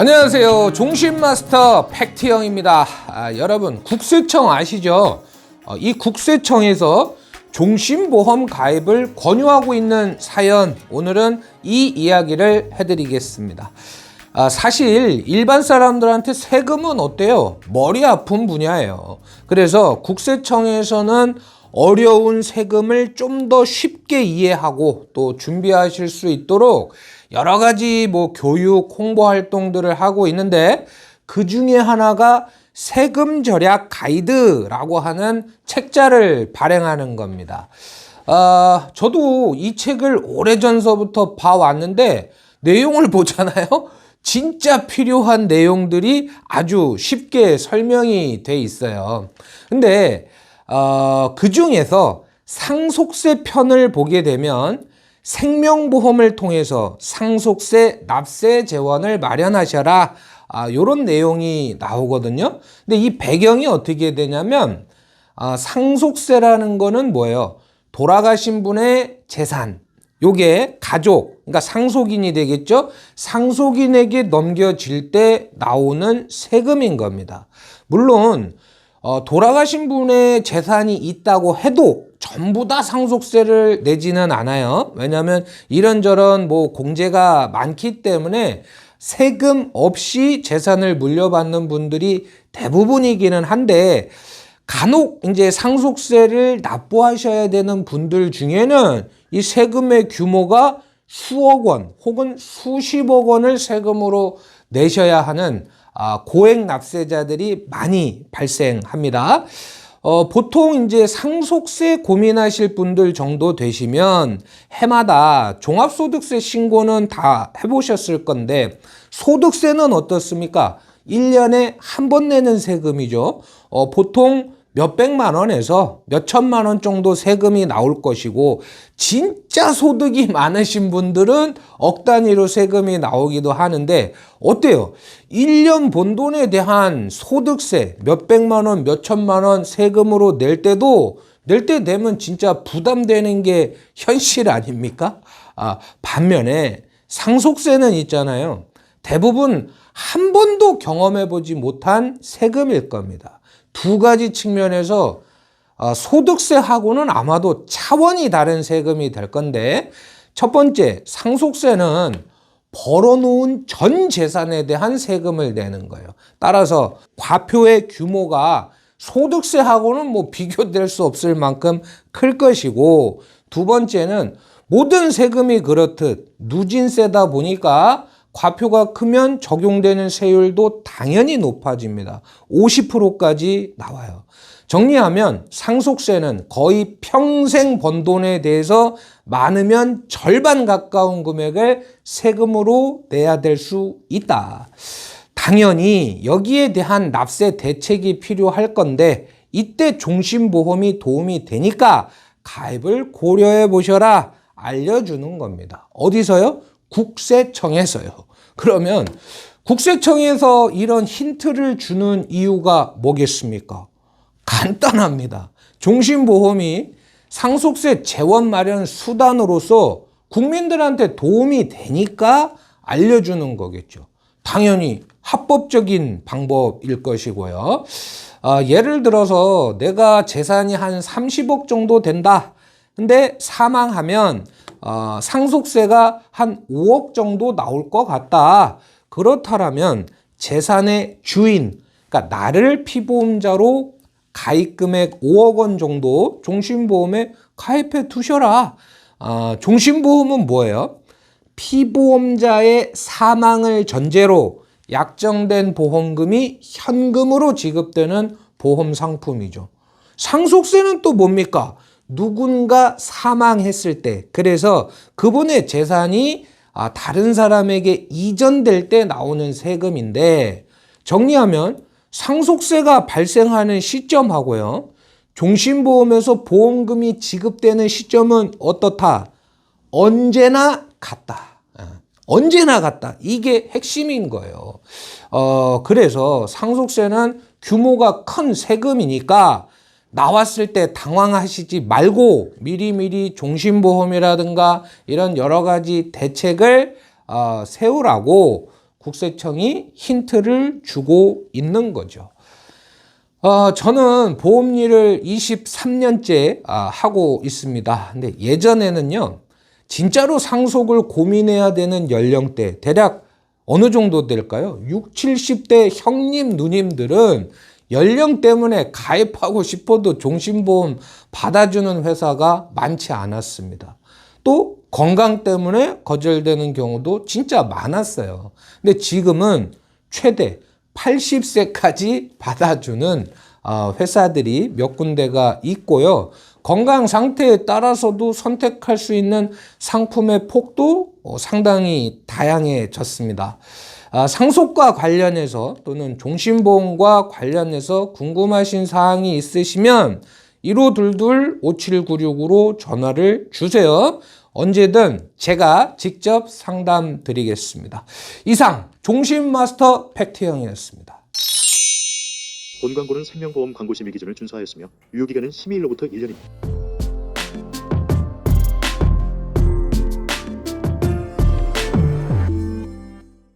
안녕하세요. 종신마스터 팩트형입니다. 아, 여러분, 국세청 아시죠? 어, 이 국세청에서 종신보험 가입을 권유하고 있는 사연, 오늘은 이 이야기를 해드리겠습니다. 아, 사실 일반 사람들한테 세금은 어때요? 머리 아픈 분야예요. 그래서 국세청에서는 어려운 세금을 좀 더 쉽게 이해하고 또 준비하실 수 있도록 여러 가지 뭐 교육, 홍보 활동들을 하고 있는데 그 중에 하나가 세금 절약 가이드라고 하는 책자를 발행하는 겁니다. 아, 저도 이 책을 오래전서부터 봐왔는데 내용을 보잖아요. 진짜 필요한 내용들이 아주 쉽게 설명이 돼 있어요. 근데 어, 그 중에서 상속세 편을 보게 되면 생명보험을 통해서 상속세 납세 재원을 마련하셔라. 아, 요런 내용이 나오거든요. 근데 이 배경이 어떻게 되냐면, 아, 상속세라는 거는 뭐예요? 돌아가신 분의 재산. 요게 가족, 그러니까 상속인이 되겠죠? 상속인에게 넘겨질 때 나오는 세금인 겁니다. 물론, 어, 돌아가신 분의 재산이 있다고 해도 전부 다 상속세를 내지는 않아요. 왜냐하면 이런저런 뭐 공제가 많기 때문에 세금 없이 재산을 물려받는 분들이 대부분이기는 한데 간혹 이제 상속세를 납부하셔야 되는 분들 중에는 이 세금의 규모가 수억 원 혹은 수십억 원을 세금으로 내셔야 하는 아, 고액 납세자들이 많이 발생합니다. 어, 보통 이제 상속세 고민하실 분들 정도 되시면 해마다 종합소득세 신고는 다 해보셨을 건데 소득세는 어떻습니까? 1년에 한 번 내는 세금이죠. 어, 보통 몇백만 원에서 몇천만 원 정도 세금이 나올 것이고 진짜 소득이 많으신 분들은 억 단위로 세금이 나오기도 하는데 어때요? 1년 번 돈에 대한 소득세 몇백만 원, 몇천만 원 세금으로 낼 때도 낼 때 되면 진짜 부담되는 게 현실 아닙니까? 아, 반면에 상속세는 있잖아요. 대부분 한 번도 경험해 보지 못한 세금일 겁니다. 두 가지 측면에서 어, 소득세하고는 아마도 차원이 다른 세금이 될 건데 첫 번째 상속세는 벌어놓은 전 재산에 대한 세금을 내는 거예요. 따라서 과표의 규모가 소득세하고는 뭐 비교될 수 없을 만큼 클 것이고 두 번째는 모든 세금이 그렇듯 누진세다 보니까 과표가 크면 적용되는 세율도 당연히 높아집니다. 50%까지 나와요. 정리하면 상속세는 거의 평생 번 돈에 대해서 많으면 절반 가까운 금액을 세금으로 내야 될 수 있다. 당연히 여기에 대한 납세 대책이 필요할 건데 이때 종신보험이 도움이 되니까 가입을 고려해 보셔라 알려주는 겁니다. 어디서요? 국세청에서요. 그러면 국세청에서 이런 힌트를 주는 이유가 뭐겠습니까? 간단합니다. 종신보험이 상속세 재원 마련 수단으로서 국민들한테 도움이 되니까 알려주는 거겠죠. 당연히 합법적인 방법일 것이고요. 아, 예를 들어서 내가 재산이 한 30억 정도 된다. 근데 사망하면 어, 상속세가 한 5억 정도 나올 것 같다. 그렇다면 재산의 주인, 그러니까 나를 피보험자로 가입 금액 5억 원 정도 종신보험에 가입해 두셔라. 어, 종신보험은 뭐예요? 피보험자의 사망을 전제로 약정된 보험금이 현금으로 지급되는 보험 상품이죠. 상속세는 또 뭡니까? 누군가 사망했을 때, 그래서 그분의 재산이 아, 다른 사람에게 이전될 때 나오는 세금인데, 정리하면 상속세가 발생하는 시점하고요, 종신보험에서 보험금이 지급되는 시점은 어떻다? 언제나 같다. 예, 언제나 같다. 이게 핵심인 거예요. 어, 그래서 상속세는 규모가 큰 세금이니까 나왔을 때 당황하시지 말고 미리미리 종신보험이라든가 이런 여러 가지 대책을 어, 세우라고 국세청이 힌트를 주고 있는 거죠. 어, 저는 보험 일을 23년째 아, 하고 있습니다. 근데 예전에는요, 진짜로 상속을 고민해야 되는 연령대, 대략 어느 정도 될까요? 6, 70대 형님, 누님들은 연령 때문에 가입하고 싶어도 종신보험 받아주는 회사가 많지 않았습니다. 또 건강 때문에 거절되는 경우도 진짜 많았어요. 근데 지금은 최대 80세까지 받아주는 어, 회사들이 몇 군데가 있고요. 건강 상태에 따라서도 선택할 수 있는 상품의 폭도 어, 상당히 다양해졌습니다. 아, 상속과 관련해서 또는 종신보험과 관련해서 궁금하신 사항이 있으시면 1522-5796으로 전화를 주세요. 언제든 제가 직접 상담 드리겠습니다. 이상 종신마스터 팩트형이었습니다. 본 광고는 생명보험 광고 심의 기준을 준수하였으며 유효기간은 심의일로부터 1년입니다.